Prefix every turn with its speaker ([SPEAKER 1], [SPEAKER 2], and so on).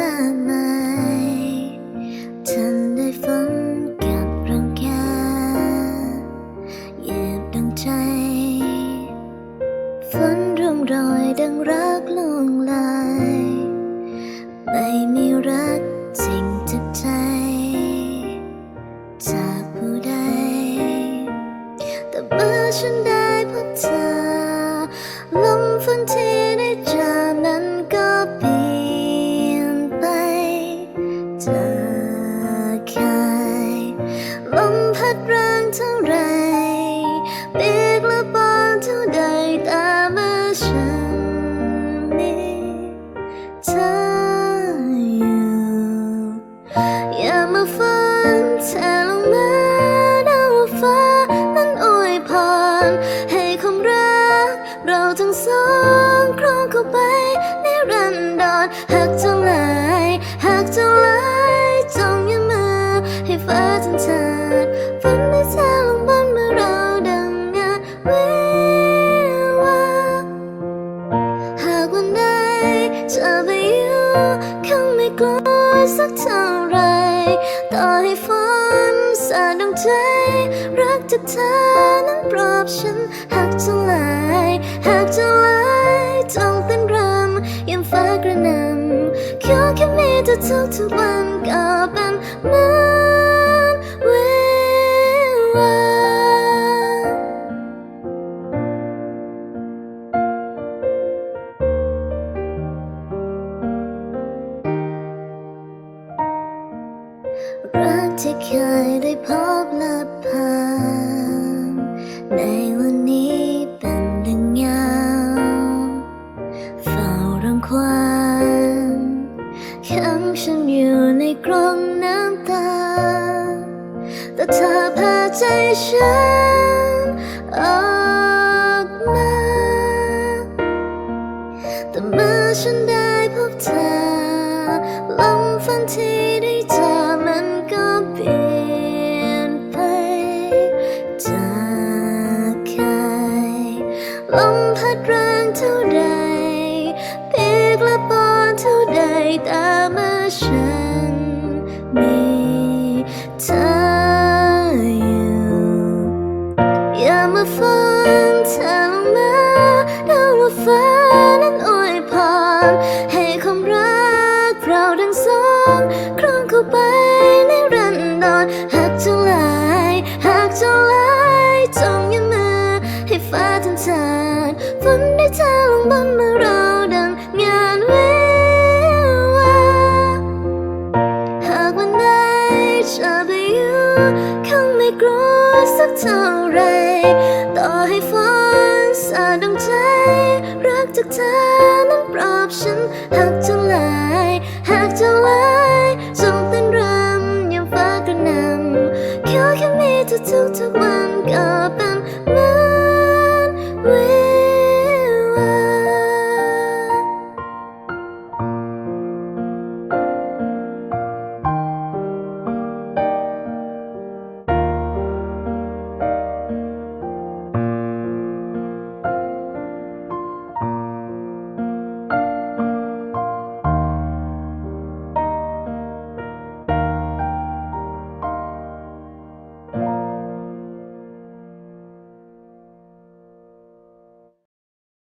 [SPEAKER 1] มากมายฝนกับรังแคเหยียบดังใจฝนร่วงรอยดังรักลวงลาย ไม่มีรักจริงจากใจ จากผู้ใด แต่เมื่อฉันได้พบเธอลมฝนที่ จากเคยลมพัดแรงเท่าไรเปียกและบางเท่าใดต่เมื่อฉันมีเธออยู่อย่ามาฝันแทนลงมาดาวฟ้านั้นอวยพรให้ความรัก เราทั้งสองครองเข้าไปในรันดอนหากเท่าไห ฟ้าทันเถิดฝันได้เธอลงบนเมื่อเราดังงานวิวาหากวันใดเจะไปอยู่คงไม่กลัวสักเท่าไรต่อให้ฝนสาดดวงใจ รักจากเธอนั้นปลอบฉันหากจะไหลหากจะไหลจงเป็นรำยังฟ้ากระหนำขอแค่มีเธอทุกทุกๆวันก็เป็นเหมือน รักที่เคยได้พบและผ่านในวันนี้เป็นดังเงาเฝ้ารังควานขังฉันอยู่ในกรงน้ำตา แต่เธอพาใจฉันออกมา แต่เมื่อฉันได้พบเธอลมฝันที่ เธอนั้นปรอบฉันหาก